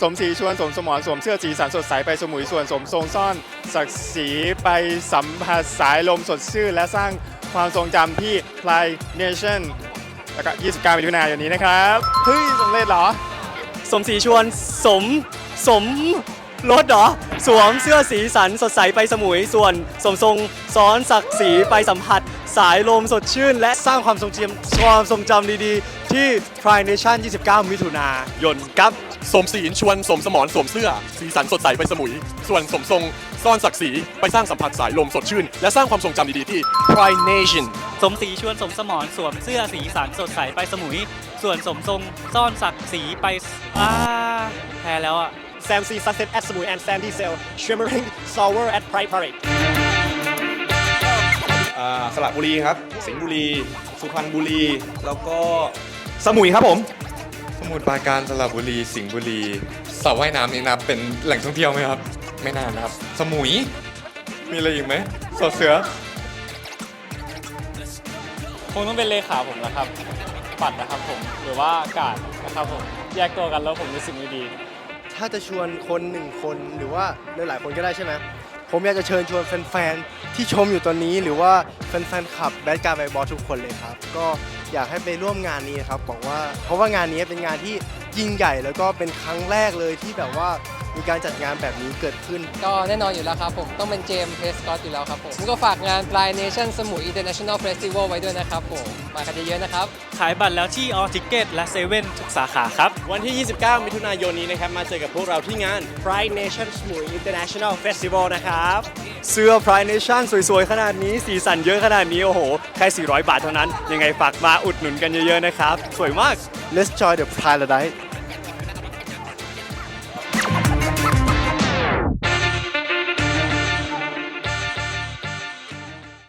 สมศรีชวนสมสมรสวมเสื้อสีสันสดใสไปสมุยส่วนสมทรงซ่อน ศักดิ์ศรีไปสัมผัสสายลมสดชื่นและสร้างความทรงจำที่ Fly Nation แล้วก็ 29มิถุนายนนี้นะครับ เฮ้ยสำเร็จเหรอ สมศรีชวนสมสม รถเหรอ สวมเสื้อสีสันสดใสไปสมุย ส่วนสมทรงซ้อนศักดิ์ศรีไปสัมผัส สายลมสดชื่น และสร้างความทรงจำความทรงจำดีๆ ที่ Tri Nation 29 มิถุนายนครับ สมศรีชวนสมสมรสวมเสื้อ สีสันสดใสไปสมุย ส่วนสมทรงซ่อนศักดิ์ศรีไปสร้างสัมผัสสายลมสดชื่น และสร้างความทรงจำดีๆที่ Pride Nation สมศรีชวนสมสมรสวมเสื้อสีสันสดใสไปสมุย ส่วนสมทรงซ่อนศักดิ์ศรีไปอ่าแพ้แล้วอะ Sam C Sunset at Samui and Sandy Sail Shimmering Sour at Pride Parade อ่าสระบุรีครับ สิงห์บุรี สุพรรณบุรี แล้วก็สมุยครับผม สมุทรปราการสระบุรี สิงห์บุรีสระว่ายน้ำนี่นับเป็นแหล่งท่องเที่ยวไหมครับ ไม่น่านะครับ สมุย มีอะไรอีกไหมสอดเสือ คงต้องเป็นเลขาผมนะครับ ปัดนะครับผม หรือว่าอากาศนะครับผม แยกตัวกันแล้วผมรู้สึกไม่ดี ถ้าจะชวนคนหนึ่งคนหรือว่าหลายๆคนก็ได้ใช่ไหมผมอยากจะเชิญชวนแฟนๆที่ชมอยู่ตอนนี้ หรือว่าแฟนๆขับแบดการ์ไบบอลทุกคนเลยครับ ก็อยากให้ไปร่วมงานนี้ครับบอกว่าเพราะว่างานนี้เป็นงานที่ยิ่งใหญ่แล้วก็เป็นครั้งแรกเลยที่แบบว่า มีการจัดงานแบบนี้เกิดขึ้น ก็แน่นอนอยู่แล้วครับผม ต้องเป็นเจมส์เพสกอตอยู่แล้วครับผมผมก็ฝากงาน Fly Nation สมุย International Festival ไว้ด้วยนะครับผม มากันเยอะๆนะครับ ขายบัตรแล้วที่ All Ticket และ Seven ทุกสาขาครับ วันที่ 29 มิถุนายนนี้นะครับ มาเจอกับพวกเราที่งาน Pride Nation สมุย International Festival นะครับ เสื้อ Pride Nation สวยๆ ขนาดนี้สีสันเยอะขนาดนี้ โอ้โห แค่ 400 บาทเท่านั้น ยังไงฝากมาอุดหนุนกันเยอะๆ นะครับ สวยมาก Let's join the paradise